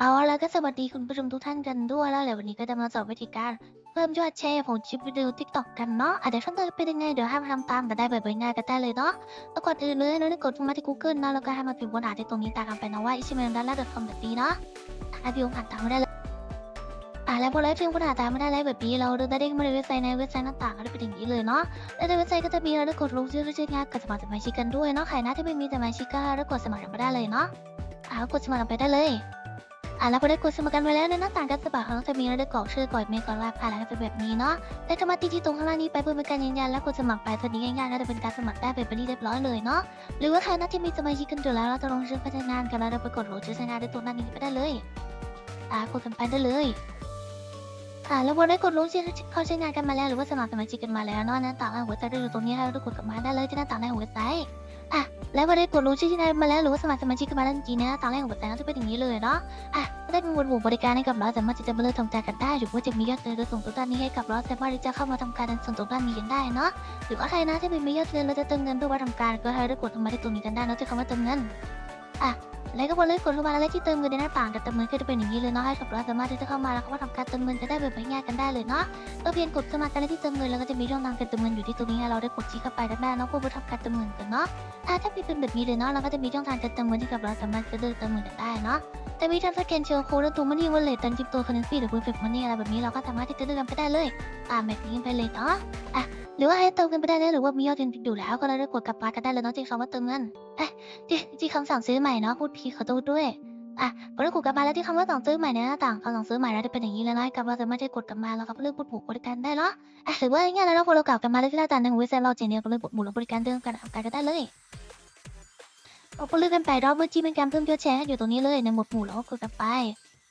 เอาแล้วก็สวัสดีคุณผู้ชมทุกท่านกันด้วยแล้วเดี๋ยววันนี้ก็จะมาสอนวิธีการ เพิ่มยอดแชร์ของคลิปวิดีโอทิกตอกกันเนาะอาจจะขั้นตอนเป็นยังไงเดี๋ยวห้ามทำตามกันได้แบบง่ายกันได้เลยเนาะแล้วก่อนอื่นเลยเราได้กดมาที่ Google นะแล้วก็ให้มาพิมพ์บนหาที่ตรงนี้ตามกันไปนะว่า i s m a i l ด้านล่าง .com แบบนี้เนาะให้พิมพ์ผ่านตามไม่ได้เลยอ่าแล้วพอเราพิมพ์บนหาตามไม่ได้แล้วแบบนี้เราจะได้มาในเว็บไซต์ในเว็บไซต์หน้าต่างก็จะเป็นอย่างนี้เลยเนาะและในเว็บไซต์ก็จะมีเราได้กดลงชื่อชื่องานกับสมัครสมาชิกกันด้วยเนาะใครนะที่ไม่มีสมาชิกก็ได้กดสมัครกันไปได้เลยเนาะอ่ากดสมัครกันไปได้เลย อะแล้วพอได้กดสมัครกันไว้แล้วในหน้าต่างการสมัครเขาจะมีเราได้กรอกชื่อกรอกเมลกรอกรหัสผ่านแล้วเป็นแบบนี้เนาะและถ้ามาที่ที่ตรงข้างล่างนี้ไปเพื่อเป็นการยืนยันและกดสมัครไปตัวนี้ง่ายๆแล้วจะเป็นการสมัครได้เป็นไปที่เรียบร้อยเลยเนาะหรือว่าใครนะที่มีสมาชิกกันอยู่แล้วเราจะลงชื่อพนักงานกันแล้วเราไปกดโหลงชื่อพนักงานได้ตรงหน้านี้ไปได้เลยอะกดกันไปได้เลยอะแล้วพอได้กดลงชื่อเข้าใช้งานกันมาแล้วหรือว่าสมัครสมาชิกกันมาแล้วเนาะหน้าต่างหัวใจได้อยู่ตรงนี้ให้เราได้กดกลับมาได้เลยที่หน้าต่างหน้าหัวใจ อะแล้วก็ได้กดรู้ชื่อที่ไหนมาแล้วหรือว่าสมัครสมาชิกกันมาแล้วจริงๆนะตอนแรกของหน้าหัวใจก็จะเป็นอย่างนี้เลยเนาะอะก็ได้เป็นวดหมู่บริการให้กับเราสามารถจะมาเลือกทำกากันได้หรือว่าจะมียอดเงินหรือส่งตัวด้านนี้ให้กับเราสามารถที่จะเข้ามาทำการส่งตัวด้านนี้กันได้เนาะหรือว่าใครนะที่ไม่มียอดเงินเราจะเติมเงินเพื่อว่าทำการก็ให้ได้กดทำมาที่ตรงนี้กันได้เนาะที่คำว่าเติมเงินอะ แล้วก็พอเลือกกดเข้ามาแล้วที่เติมเงินในหน้าต่างกับเติมเงินก็จะเป็นอย่างนี้เลยเนาะให้กับเราสามารถที่จะเข้ามาแล้วก็มาทำการเติมเงินกันได้แบบง่ายๆกันได้เลยเนาะก็เพียงกดสมัครกันที่เติมเงินแล้วก็จะมีช่องทางการเติมเงินอยู่ที่ตรงนี้ให้เราได้กดชี้เข้าไปกันได้เนาะเพื่อทำการเติมเงินกันเนาะอะถ้าเป็นแบบนี้เลยเนาะเราก็จะมีช่องทางการเติมเงินที่กับเราสามารถจะเลือกเติมเงินกันได้เนาะแต่มีทั้งสแกนเชลโค้ดและตัวมันนี่วอลเล็ตตันจิบตัวคอนเนซี่หรือคุณเฟกมันนี่อะไรแบบนี้เราก็สามารถที่จะเลือกกันได้เลย ตามแบบนี้ไปเลยเนาะอะ หรือว่าให้เติมเงินไปได้เลยหรือว่ามียอดเงินอยู่แล้วก็เราได้กดกลับมากันได้เลยเนาะที่คำว่าเติมเงินเอ๊ะที่ที่คำสั่งซื้อใหม่เนาะพูดพีขอโทษด้วยอะพอเรากดกลับมาแล้วที่คำว่าสั่งซื้อใหม่ในหน้าต่างคำสั่งซื้อใหม่แล้วจะเป็นอย่างนี้เลยนะกลับเราสามารถที่กดกลับมาแล้วก็เลือกบทหมู่บริการได้เนาะอะหรือว่าง่ายๆแล้วพอเรากลับกันมาแล้วที่หน้าต่างในเว็บไซต์เราเจเนียก็เลยบทหมู่บริการเดิมกันทำการกันได้เลยเราก็เลือกกันไปรอบเมื่อกี้เป็นการเพิ่มยอดแชร์อยู่ตรงนี้เลยในหมวดหมู่แล้วก็กดกันไป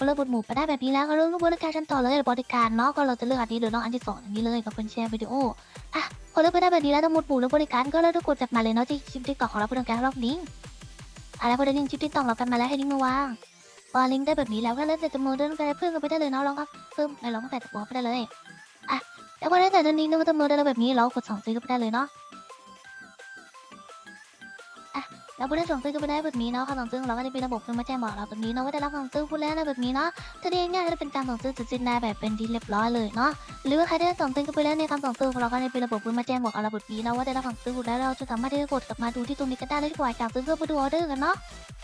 เลือกหมดหมู่ไปได้แบบนี้แล้วก็เลือกบริการชั้นต่อเลยบริการเนาะก็เราจะเลือกอันนี้หรือเนาะอันที่สองอันนี้เลยกับเป็นแชร์วิดีโออะพอเลือกไปได้แบบนี้แล้วในหมดหมู่แล้วบริการก็เลือกกดจับมาเลยเนาะที่ชิปติ๊กต็อกของเราเพื่อการรอบลิงก์อะไรพอได้ลิงชิปติ๊กต็อกเรากันมาแล้วให้ลิงมาวางพอลิงได้แบบนี้แล้วก็เลือกแต่จำนวนเดินกันเพิ่มกันไปได้เลยเนาะลองครับเพิ่มไปลองใส่ตัวไปได้เลยอะแล้วพอได้แต่จำนวนนี้นึกว่าจำนวนได้แล้วแบบนี้เรากดสั่งซื้อก็ไปได้เลยเนาะ แล้วผู้ได้ส่งซื้อก็ไปได้แบบนี้เนาะค่ะส่งซื้อเราก็จะมีระบบขึ้นมาแจ้งบอกเราแบบนี้เนาะว่าได้รับส่งซื้อพูดแล้วนะแบบนี้เนาะถ้าเรีง่ายก็จะเป็นการส่งซื้อจุดสิ้นได้แบบเป็นที่เรียบร้อยเลยเนาะหรือว่าใครได้ส่งซื้อก็ไปแล้วในคำส่งซื้อของเราก็จะเป็นระบบขึ้นมาแจ้งบอกเราแบบนี้เนาะว่าได้รับส่งซื้อพูดแล้วเราจะสามารถที่จะกดกลับมาดูที่ตรงนี้ก็ได้เลยที่บอร์ดการซื้อเพื่อไปดูออเดอร์กันเนาะ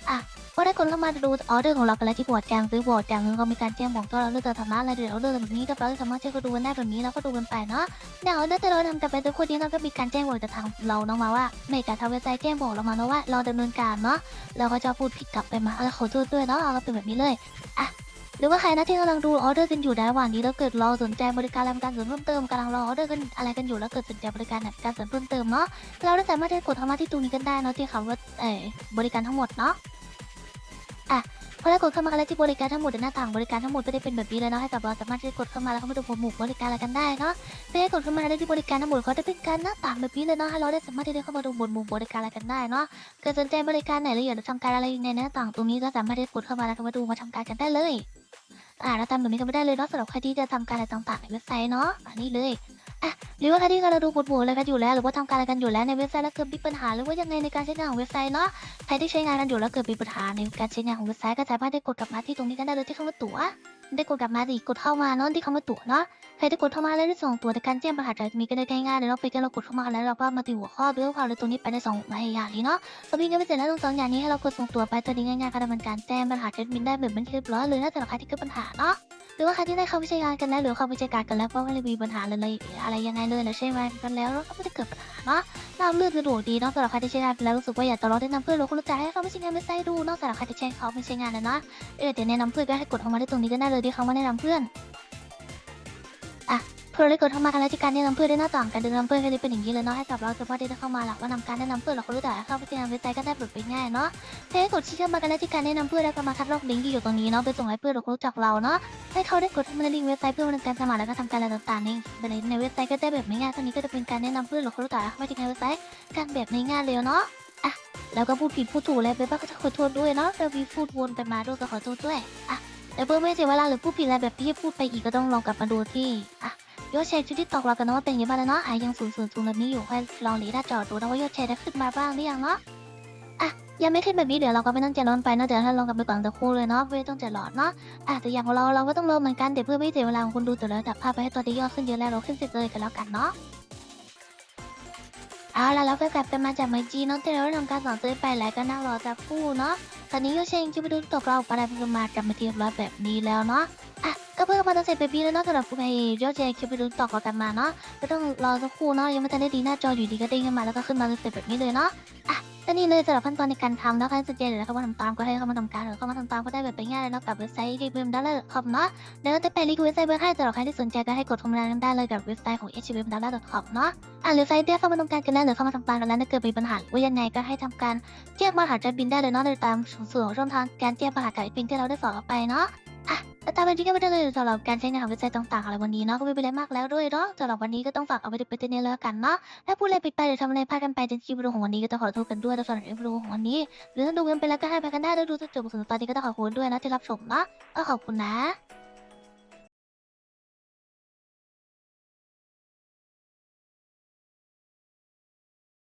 อะก็ได้คนเข้ามาดูออเดอร์ของเราไปแล้วที่บอร์ดการซื้อบอร์ดการเงินก็มีการแจ้งบอกตัวเราเลืองธรรมะอะไรเดี๋ยวเราเลืองแบบนี้ก็เราสามารถที่จะดูกันได้แบบนี้แล้วก็ดูกันไปเนาะเดี๋ยวถ้าเราทำกันไปทุกคนนี้เราก็มีการแจ้งบอกจากทางเราเนาะมาว่าในการทำเว็บไซต์แจ้งบอกเรามาเนาะว่าเราดำเนินการเนาะเราก็จะพูดผิดกลับไปมาเออขอโทษด้วยเนาะเอาเป็นแบบนี้เลยอะ หรือว่าใครนะที่กำลังดูออเดอร์กันอยู่ในระหว่างนี้แล้วเกิดราสนใจบริการอะไรการเสริมเพิ่มเติมกำลังรอออเดอร์กันอะไรกันอยู่แล้วเกิดสนใจบริการการเสริมเพิ่มเติมเนาะเราได้สามารถที่จะกดเข้ามาที่ตรงนี้กันได้เนาะที่คำว่าเออบริการทั้งหมดเนาะอะพอเรากดเข้ามาแล้วที่บริการทั้งหมดในหน้าต่างบริการทั้งหมดไม่ได้เป็นแบบนี้เลยเนาะให้กับเราสามารถที่จะกดเข้ามาแล้วเข้ามาดูหมวดบริการอะไรกันได้เนาะเพื่อให้กดเข้ามาได้ที่บริการทั้งหมดเขาจะเป็นการหน้าต่างแบบนี้เลยเนาะให้เราได้สามารถที่จะเข้ามาดูบนมุมบริการอะไรกันได้เนาะเกิดสนใจบริการไหนหรืออยากจะทำการอะไรในหน้าต่างตรงนี้ก็สามารถที่จะกดเข้ามาแล้วก็มาดูมาทำการกันได้เลย อ่าเราทำแบบนี้กันไม่ได้เลยเนาะสำหรับใครที่จะทำการอะไรต่างๆในเว็บไซต์เนาะอันนี้เลยอะหรือว่าใครที่กำลังดูบทบูอะไรกันอยู่แล้ว หรือว่าทำการอะไรกันอยู่แล้วในเว็บไซต์แล้วเกิดมีปัญหาหรือว่ายังไงในการใช้งานของเว็บไซต์เนาะใครที่ใช้งานกันอยู่แล้วเกิดมีปัญหาในการใช้งานของเว็บไซต์ก็สามารถได้กดกลับมาที่ตรงนี้กันได้เลยที่คำว่าตั๋วได้กดกลับมาดิกดเข้ามาเนาะที่คำว่าตั๋วเนาะ ใครที่กดเข้ามาแล้วได้ส่งตัวในการแจ้งปัญหาจะมีกันได้ง่ายๆเลยเนาะไปกันเรากดเข้ามาแล้วเราก็มาตีหัวข้อด้วยความเลยตรงนี้ไปในสองรายอย่างนี้เนาะพอพิมพ์กันไปเสร็จแล้วตรงสองอย่างนี้ให้เรากดส่งตัวไปตัวนี้ง่ายๆก็ดำเนินการแจ้งปัญหาแอดมินได้แบบมันเรียบร้อยเลยนะแต่ละใครที่เกิดปัญหาเนาะหรือว่าใครที่ได้เข้าไปใช้งานกันแล้วหรือเข้าไปใช้การกันแล้วก็ไม่ได้มีปัญหาเลยอะไรยังไงเลยแล้วใช้งานกันแล้วก็ไม่ได้เกิดปัญหาเนาะราบรื่นสะดวกดีเนาะสำหรับใครที่ใช้งานไปแล้วรู้สึกว่าอยากจะลองแนะนำเพื่อนหรือคนรู้จักให้เขาไปใช้งานเว็บไซต์ดูนาะสำหรับใครที่ใช้เขาไม่ใช้งานนะเนะเออเดี๋ยวแนะนำเพื่อนก็ให้กดเข้ามาที่ตรงนี้ก็ได้เลยที่เขามาแนะนำเพื่อน เพื่อนเลยกดเข้ามากันแล้วที่การแนะนำเพื่อนได้หน้าต่างการแนะนำเพื่อนก็จะเป็นอย่างนี้เลยเนาะให้กับเราสามารถที่จะเข้ามาหลักว่านำการแนะนำเพื่อนเราคนรู้จักเข้าไปที่งานเว็บไซต์ก็ได้แบบเป็นง่ายเนาะเพื่อกดชี้เข้ามากันแล้วที่การแนะนำเพื่อนแล้วก็มาคัดลอกลิงก์ที่อยู่ตรงนี้เนาะไปส่งให้เพื่อนเราคนรู้จักเราเนาะให้เขาได้กดเข้ามาในลิงก์เว็บไซต์เพื่อดำเนินการสมัครแล้วก็ทำการอะไรต่างๆในในเว็บไซต์ก็ได้แบบง่ายๆตรงนี้ก็จะเป็นการแนะนำเพื่อนเราคนรู้จักเข้าไปที่งานเว็บไซต์การแบบง่ายๆเลยเนาะอะแล้วก็พูดผิดพูดถูกอะไรไปบ้าก็จะขอโทษด้วยเนาะเรามีพูดวนไปมาด้วยก็ขอโทษด้วยอะแต่เพื่อไม่เสียเวลาหรือพูดผิดอะไรแบบที่พูดไปอีกก็ต้องลองกลับมาดูที่อะ โยอดแชร์ที่ตกเรากันเนาะเป็นยังไงบ้างแล้วเนาะอะยังศูนย์ศูนย์ศูนย์แบบนี้อยู่ให้ลองรีด้าจอดูนะว่าโยอดแชร์ได้ขึ้นมาบ้างหรือยังเนาะอะยังไม่ขึ้นแบบนี้เดี๋ยวเราก็ไม่ต้องใจร้อนไปเนอะเดี๋ยวถ้าลงกันไปก่อนตะคู่เลยเนาะไม่ต้องใจร้อนเนาะอะแต่อย่างของเราเราก็ต้องลงเหมือนกันแต่เพื่อไม่เสียเวลาของคุณดูแต่ละดับภาพไปให้ตัวที่ยอดขึ้นเยอะแล้วเราขึ้นสิบเลยกันแล้วกันเนาะเอาล่ะเราก็กลับกันมาจากไมจีเนาะที่เราได้ทำการสอนซื้อไปแล้วก็นั่งรอตะคู่เนาะตอนนี้ก็เชงจะไปดูตกเราไปได้เพิ่มมากลับมาที่เรียบร้อยแบบนี้แล้วเนาะอะ เพิ่งมาตั้งเสร็จแบบนี้แล้วเนาะสำหรับผู้ใครยอดเชงจะไปดูตกเรากันมาเนาะก็ต้องรอสักครู่เนาะยังไม่ทันได้ดีหน้าจออยู่ดีก็เด้งขึ้นมาแล้วก็ขึ้นมาเสร็จแบบนี้เลยเนาะก็นี่เลยสำหรับขั้นตอนในการทำนะคะสนใจเดี๋ยวเข้ามาทำตามก็ให้เข้ามาทำการหรือเข้ามาทำตามก็ได้แบบไปง่ายเลยเนาะกับเว็บไซต์รีวิวดัลเลอร์คอมเนาะเดี๋ยวจะแปะลิงก์เว็บไซต์เบอร์ให้สำหรับใครที่สนใจก็ให้กดเข้ามาได้เลยกับเว็บไซต์ของ h w w w d a l l e r c o m เนาะอะหรือไซต์เดียเข้ามาทำการกันได้หรือเข้ามาทำตามกันแล้วถ้าเกิดมีปัญหาว่ายังไงก็ให้ทำการแจ้งมาหาจัดบินได้เลยเนาะโดยตามส่วนของช่องทางการแจ้งปัญหากับบินที่เราได้สอนไปเนาะ แล้วตามไปที่ก็ไม่ได้เลยสำหรับการใช้งานของเว็บไซต์ต่างๆอะไรวันนี้เนาะก็ไม่เป็นไรมากแล้วด้วยเนาะสำหรับวันนี้ก็ต้องฝากเอาไว้ในประเด็นนี้แล้วกันเนาะถ้าพูดอะไรผิดไปหรือทำอะไรพลาดกันไปจนคลิปวิดีโอของวันนี้ก็ต้องขอโทษกันด้วยสำหรับคลิปวิดีโอของวันนี้ หรือถ้าดูกันไปแล้วก็ให้ไปกันได้แล้วดูจนจบถึงตอนนี้ก็ต้องขอบคุณด้วยนะที่รับชมนะก็ขอบคุณนะ